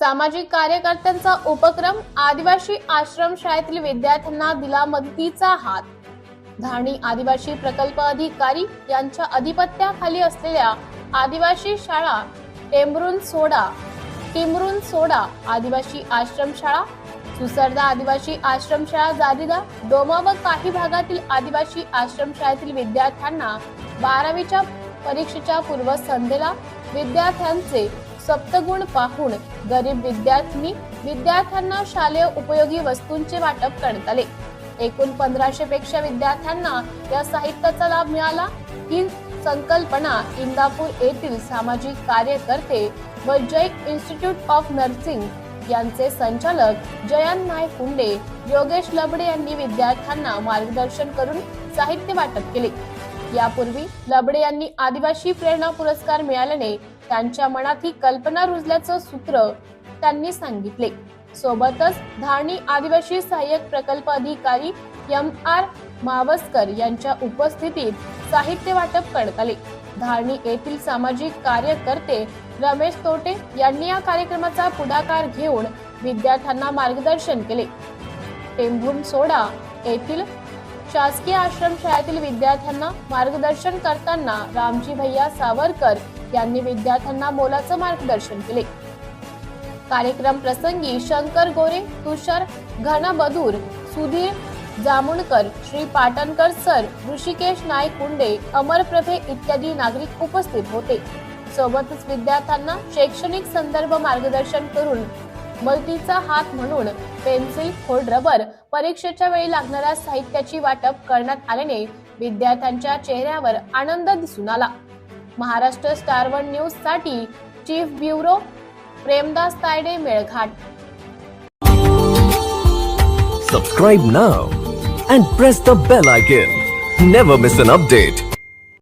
सामाजिक कार्यकर्त्यांचा उपक्रम आदिवासी आश्रम शाळेतील विद्यार्थ्यांना दिला मदतीचा हात. धारणी आदिवासी प्रकल्प अधिकारी यांच्या अधिपत्याखाली असलेल्या आदिवासी शाळा टेमरून सोडा टिमरून सोडा आदिवासी आश्रमशाळा सुसरदा आदिवासी आश्रमशाळा जादिदा डोमा व काही भागातील आदिवासी आश्रमशाळेतील विद्यार्थ्यांना बारावीच्या परीक्षेच्या पूर्वसंध्येला विद्यार्थ्यांचे सप्तगुण पाहून गरीब विद्यार्थी विद्यार्थ्यांना शालेय उपयोगी वस्तूंचे वाटप करण्यात आले. एकूण पंधराशे पेक्षा विद्यार्थ्यांना या साहित्याचा लाभ मिळाला. ही संकल्पना इंदापूर येथील सामाजिक कार्यकर्ते व जैक इन्स्टिट्यूट ऑफ नर्सिंग यांचे संचालक जयंत नाय कुंडे योगेश लबडे यांनी विद्यार्थ्यांना मार्गदर्शन करून साहित्य वाटप केले. यापूर्वी लबडे यांनी आदिवासी प्रेरणा पुरस्कार मिळाल्याने त्यांच्या मनात ही कल्पना रुजल्याचं सूत्र त्यांनी सांगितले. सोबतच धारणी आदिवासी सहाय्यक प्रकल्प अधिकारी एम आर मावस्कर यांच्या उपस्थितीत साहित्य वाटप करण्यात आले. धारणी येथील सामाजिक कार्यकर्ते रमेश तोटे यांनी या कार्यक्रमाचा पुढाकार घेऊन विद्यार्थ्यांना मार्गदर्शन केले. टेंभून सोडा येथील शासकीय आश्रम शाळेतील विद्यार्थ्यांना मार्गदर्शन करताना रामजी भैया सावरकर यांनी विद्यार्थ्यांना मोलाचं मार्गदर्शन केले. कार्यक्रम प्रसंगी शंकर गोरे तुषार घनबधूर सुधीर जामुणकर श्री पाटणकर सर ऋषिकेश नाईक कुंडे अमर प्रभे इत्यादी नागरिक उपस्थित होते. सोबतच विद्यार्थ्यांना शैक्षणिक संदर्भ मार्गदर्शन करून मदतीचा हात म्हणून पेन्सिल खोड रबर परीक्षेच्या वेळी लागणाऱ्या साहित्याची वाटप करण्यात आल्याने विद्यार्थ्यांच्या चेहऱ्यावर आनंद दिसून आला. महाराष्ट्र स्टार वन न्यूजसाठी chief bureau Premdas Tayde Melghat. Subscribe now and press the bell icon never miss an update